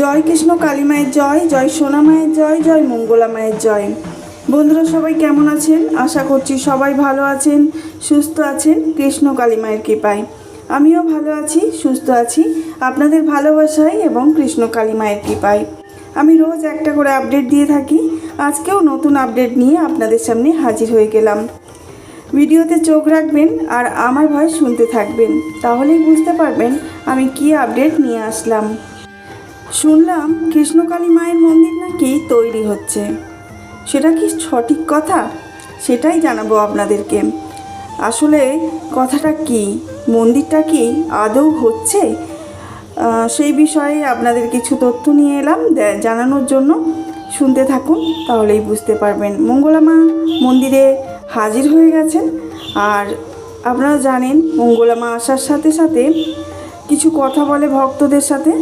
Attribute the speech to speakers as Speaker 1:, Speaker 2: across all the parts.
Speaker 1: জয় কৃষ্ণ কালী মায়ের জয় জয় সোনা মায়ের জয় জয় মঙ্গলা মায়ের জয়। বন্ধুরা সবাই কেমন আছেন? আশা করছি সবাই ভালো আছেন, সুস্থ আছেন, কৃষ্ণ কালী মায়ের কৃপায়। আমিও ভালো আছি, সুস্থ আছি, আপনাদের ভালোবাসায় এবং কৃষ্ণ কালী মায়ের কৃপায়। আমি রোজ একটা করে আপডেট দিয়ে থাকি, আজকেও নতুন আপডেট নিয়ে আপনাদের সামনে হাজির হয়ে গেলাম। ভিডিওতে চোখ রাখবেন আর আমার ভয় শুনতে থাকবেন, তাহলেই বুঝতে পারবেন আমি কি আপডেট নিয়ে আসলাম। শুনলাম কৃষ্ণকালী মায়ের মন্দির নাকি তৈরি হচ্ছে। সেটা কি সঠিক কথা? সেটাই জানাব আপনাদেরকে। আসলে কথাটা কি? মন্দিরটা কি আদৌ হচ্ছে? সেই বিষয়ে আপনাদের কিছু তথ্য নিয়ে এলাম। জানানোর জন্য শুনতে থাকুন, তাহলেই বুঝতে পারবেন। মঙ্গলামা মন্দিরে হাজির হয়ে গেছেন। আর আপনারা জানেন মঙ্গলামা আসার সাথে সাথে কিছু কথা বলে ভক্তদের সাথে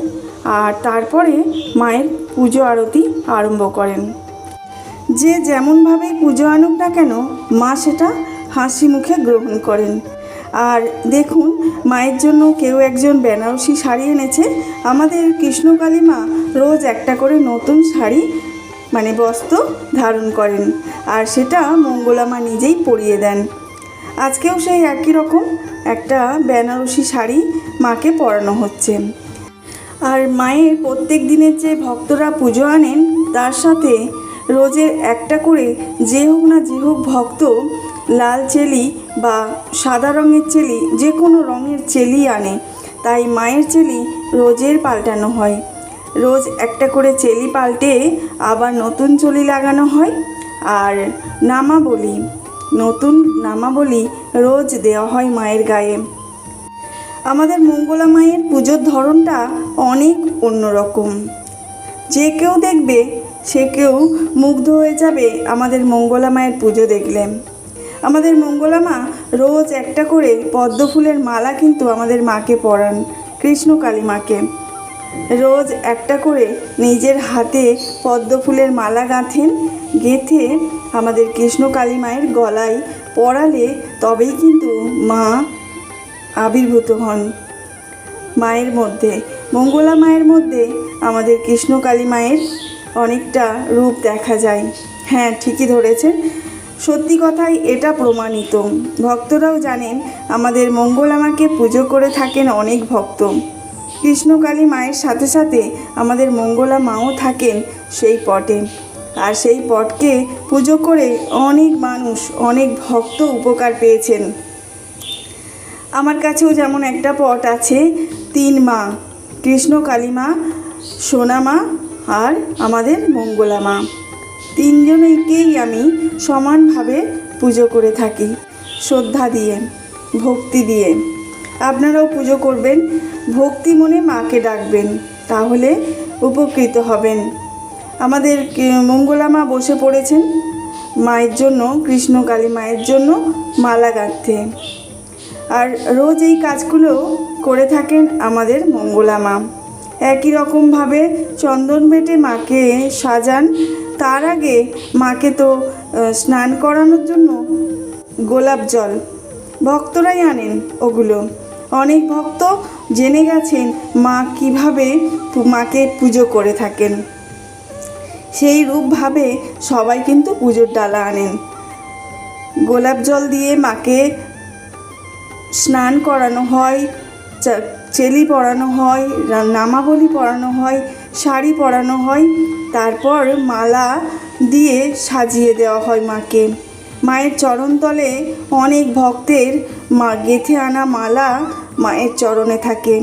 Speaker 1: আর তারপরে মায়ের পুজো আরতি আরম্ভ করেন। যে যেমনভাবেই পুজো আনুক না কেন, মা সেটা হাসি মুখে গ্রহণ করেন। আর দেখুন, মায়ের জন্য কেউ একজন বেনারসি শাড়ি এনেছে। আমাদের কৃষ্ণকালী মা রোজ একটা করে নতুন শাড়ি মানে বস্ত্র ধারণ করেন। আর সেটা মঙ্গলা মা নিজেই পরিয়ে দেন। আজকেও সেই একই রকম একটা বেনারসি শাড়ি মাকে পরানো হচ্ছে। আর মায়ের প্রত্যেক দিনের যে ভক্তরা পুজো আনেন, তার সাথে রোজের একটা করে যে হোক না যে হোক ভক্ত, লাল চেলি বা সাদা রঙের চেলি, যে কোনো রঙের চেলি আনে। তাই মায়ের চেলি রোজের পাল্টানো হয়। রোজ একটা করে চেলি পাল্টে আবার নতুন চলি লাগানো হয়। আর নামাবলি, নতুন নামাবলি রোজ দেওয়া হয় মায়ের গায়ে। আমাদের মঙ্গলা মায়ের পুজোর ধরনটা অনেক অন্যরকম। যে কেউ দেখবে, সে কেউ মুগ্ধ হয়ে যাবে আমাদের মঙ্গলা মায়ের পুজো দেখলে। আমাদের মঙ্গলা মা রোজ একটা করে পদ্ম ফুলের মালা কিন্তু আমাদের মাকে পরান, কৃষ্ণ কালী মাকে। রোজ একটা করে নিজের হাতে পদ্ম ফুলের মালা গাঁথেন, গেঁথে আমাদের কৃষ্ণ কালী মায়ের গলায় পরালে তবেই কিন্তু মা আবির্ভূত হন। মায়ের মধ্যে, মঙ্গলা মায়ের মধ্যে আমাদের কৃষ্ণকালী মায়ের অনেকটা রূপ দেখা যায়। হ্যাঁ ঠিকই ধরেছেন। সত্যি কথাই এটা প্রমাণিত। ভক্তরাও জানেন, আমাদের মঙ্গলা মাকে পুজো করে থাকেন অনেক ভক্ত। কৃষ্ণকালী মায়ের সাথে সাথে আমাদের মঙ্গলা মাও থাকেন সেই পটে। আর সেই পটকে পুজো করে অনেক মানুষ, অনেক ভক্ত উপকার পেয়েছেন। আমার কাছেও যেমন একটা পট আছে, তিন মা, কৃষ্ণ কালী মা, সোনা মা আর আমাদের মঙ্গলা মা। তিনজনেকেই আমি সমানভাবে পুজো করে থাকি, শ্রদ্ধা দিয়ে, ভক্তি দিয়ে। আপনারাও পুজো করবেন, ভক্তি মনে মাকে ডাকবেন, তাহলে উপকৃত হবেন। আমাদের মঙ্গলা মা বসে পড়েছেন, মায়ের জন্য, কৃষ্ণ কালী মায়ের জন্য মালা গাঁথতে। আর রোজ এই কাজগুলো করে থাকেন আমাদের মঙ্গলা মা। একই রকমভাবে চন্দন বেটে মাকে সাজান, তার আগে মাকে তো স্নান করানোর জন্য গোলাপ জল ভক্তরাই আনেন ওগুলো। অনেক ভক্ত জেনে গেছেন মা কীভাবে মাকে পুজো করে থাকেন। সেই রূপভাবে সবাই কিন্তু পুজোর ডালা আনেন। গোলাপ জল দিয়ে মাকে স্নান করানো হয় চেলি পরানো হয় নামাবলি পরানো হয়, শাড়ি পরানো হয়, তারপর মালা দিয়ে সাজিয়ে দেওয়া হয় মাকে। মায়ের চরণতলে অনেক ভক্তের মা, গেথে আনা মালা মায়ের চরণে থাকে।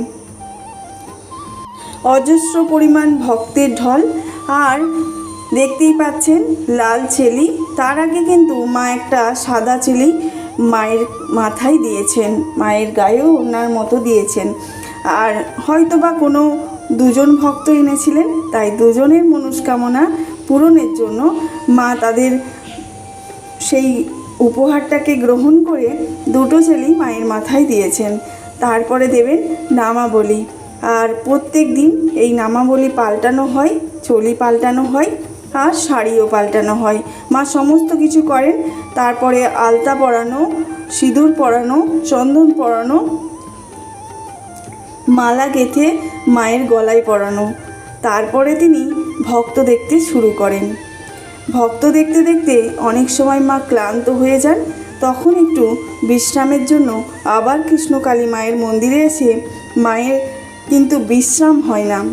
Speaker 1: অজস্র পরিমাণ ভক্তের ঢল, আর দেখতেই পাচ্ছেন, লাল চেলি। তার আগে কিন্তু মা একটা সাদা চেলি মায়ের মাথায় দিয়েছেন, মায়ের গায়েও ওনার মতো দিয়েছেন। আর হয়তো বা কোনো দুজন ভক্ত এনেছিলেন, তাই দুজনের মনস্কামনা পূরণের জন্য মা তাদের সেই উপহারটাকে গ্রহণ করে দুটো ছেলেই মায়ের মাথায় দিয়েছেন। তারপরে দেবেন নামাবলি। আর প্রত্যেক দিন এই নামাবলি পাল্টানো হয়, চলি পাল্টানো হয়। আর শাড়িও পাল্টানো হয়। মা সমস্ত কিছু করেন। তারপরে আলতা পরানো, সিঁদুর পরানো, চন্দন পরানো, মালা গেঁথে মায়ের গলায় পরানো। তারপরে তিনি ভক্ত দেখতে শুরু করেন। ভক্ত দেখতে দেখতে অনেক সময় মা ক্লান্ত হয়ে যান। তখন একটু বিশ্রামের জন্য আবার কৃষ্ণকালী মায়ের মন্দিরে এসে মায়ের কিন্তু বিশ্রাম হয় না।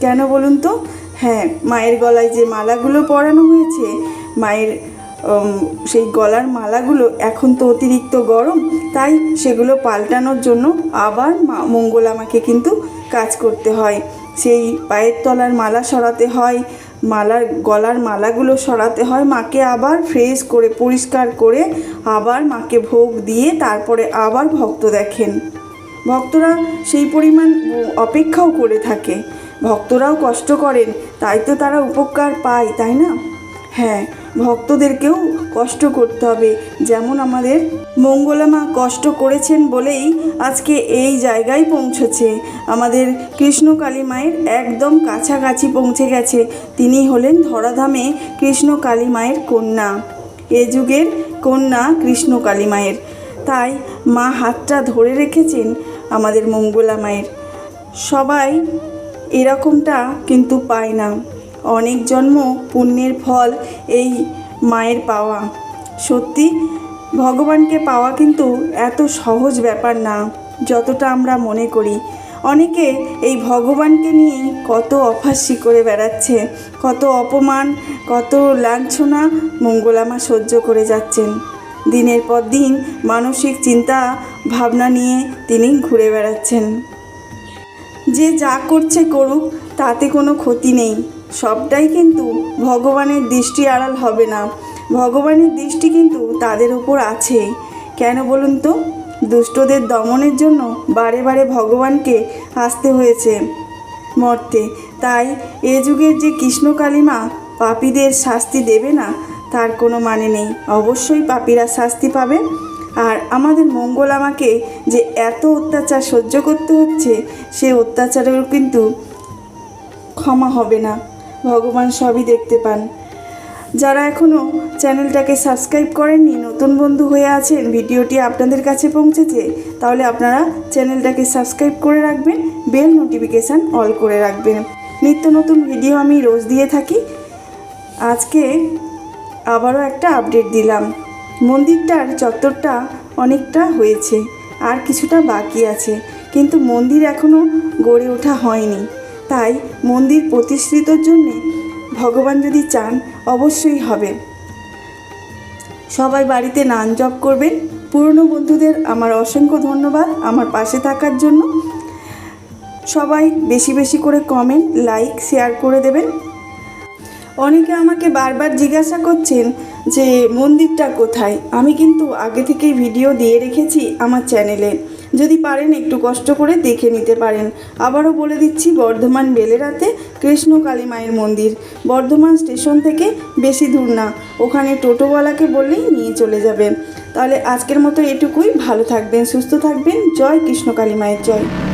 Speaker 1: কেন বলুন তো? হ্যাঁ মায়ের গলায় যে মালাগুলো পরানো হয়েছে, মায়ের সেই গলার মালাগুলো এখন তো অতিরিক্ত গরম, তাই সেগুলো পাল্টানোর জন্য আবার মা মঙ্গলামাকে কিন্তু কাজ করতে হয়। সেই পায়ের তলার মালা সরাতে হয়, মালার, গলার মালাগুলো সরাতে হয়, মাকে আবার ফ্রেশ করে, পরিষ্কার করে আবার মাকে ভোগ দিয়ে তারপরে আবার ভক্ত দেখেন। ভক্তরা সেই পরিমাণ অপেক্ষাও করে থাকে। ভক্তরাও কষ্ট করেন, তাই তো তারা উপকার পায়, তাই না? হ্যাঁ ভক্তদেরকেও কষ্ট করতে হবে, যেমন আমাদের মঙ্গলামা কষ্ট করেছেন বলেই আজকে এই জায়গায় পৌঁছেছে। আমাদের কৃষ্ণ কালী মায়ের একদম কাছাকাছি পৌঁছে গেছে, তিনি হলেন ধরাধামে কৃষ্ণ কালী মায়ের কন্যা। এ যুগের কন্যা কৃষ্ণ কালী মায়ের। তাই মা হাতটা ধরে রেখেছেন আমাদের মঙ্গলা মায়ের। সবাই এরকমটা কিন্তু পায় না। অনেক জন্ম পুণ্যের ফল এই মায়ের পাওয়া। সত্যি, ভগবানকে পাওয়া কিন্তু এত সহজ ব্যাপার না, যতটা আমরা মনে করি। অনেকে এই ভগবানকে নিয়ে কত অফাস্যি করে বেড়াচ্ছে, কত অপমান, কত লাঞ্ছনা মঙ্গলামা সহ্য করে যাচ্ছেন। দিনের পর দিন মানসিক চিন্তা, ভাবনা নিয়ে তিনি ঘুরে বেড়াচ্ছেন। যে যা করছে করুক, তাতে কোনো ক্ষতি নেই। সবটাই কিন্তু ভগবানের দৃষ্টি আড়াল হবে না। ভগবানের দৃষ্টি কিন্তু তাদের উপর আছে। কেন বলুন তো? দুষ্টদের দমনের জন্য বারে বারে ভগবানকে আসতে হয়েছে মর্তে। তাই এ যুগের যে কৃষ্ণ কালিমা পাপীদের শাস্তি দেবে না, তার কোনো মানে নেই। অবশ্যই পাপীরা শাস্তি পাবে। আর আমাদের মঙ্গল আমাকে যে এত অত্যাচার সহ্য করতে হচ্ছে, সে অত্যাচারেও কিন্তু ক্ষমা হবে না। ভগবান সবই দেখতে পান। যারা এখনও চ্যানেলটাকে সাবস্ক্রাইব করেননি, নতুন বন্ধু হয়ে আছেন, ভিডিওটি আপনাদের কাছে পৌঁছেছে, তাহলে আপনারা চ্যানেলটাকে সাবস্ক্রাইব করে রাখবেন, বেল নোটিফিকেশান অল করে রাখবেন। নিত্য নতুন ভিডিও আমি রোজ দিয়ে থাকি। আজকে আবারও একটা আপডেট দিলাম। মন্দিরটার চত্বরটা অনেকটা হয়েছে, আর কিছুটা বাকি আছে। কিন্তু মন্দির এখনও গড়ে ওঠা হয়নি। তাই মন্দির প্রতিষ্ঠিতর জন্যে ভগবান যদি চান, অবশ্যই হবে। সবাই বাড়িতে নান জপ করবেন। পুরনো বন্ধুদের আমার অসংখ্য ধন্যবাদ আমার পাশে থাকার জন্য। সবাই বেশি বেশি করে কমেন্ট লাইক শেয়ার করে দেবেন। অনেকে আমাকে বারবার জিজ্ঞাসা করছেন যে মন্দিরটা কোথায়? আমি কিন্তু আগে থেকেই ভিডিও দিয়ে রেখেছি আমার চ্যানেলে যদি পারেন একটু কষ্ট করে দেখে নিতে পারেন। আবারও বলে দিচ্ছি বর্ধমান বেলেরাতে কৃষ্ণ কালী মায়ের মন্দির। বর্ধমান স্টেশন থেকে বেশি দূর না। ওখানে টোটোওয়ালাকে বললেই নিয়ে চলে যাবে। তাহলে আজকের মতো এটুকুই। ভালো থাকবেন, সুস্থ থাকবেন। জয় কৃষ্ণ কালী মায়ের জয়।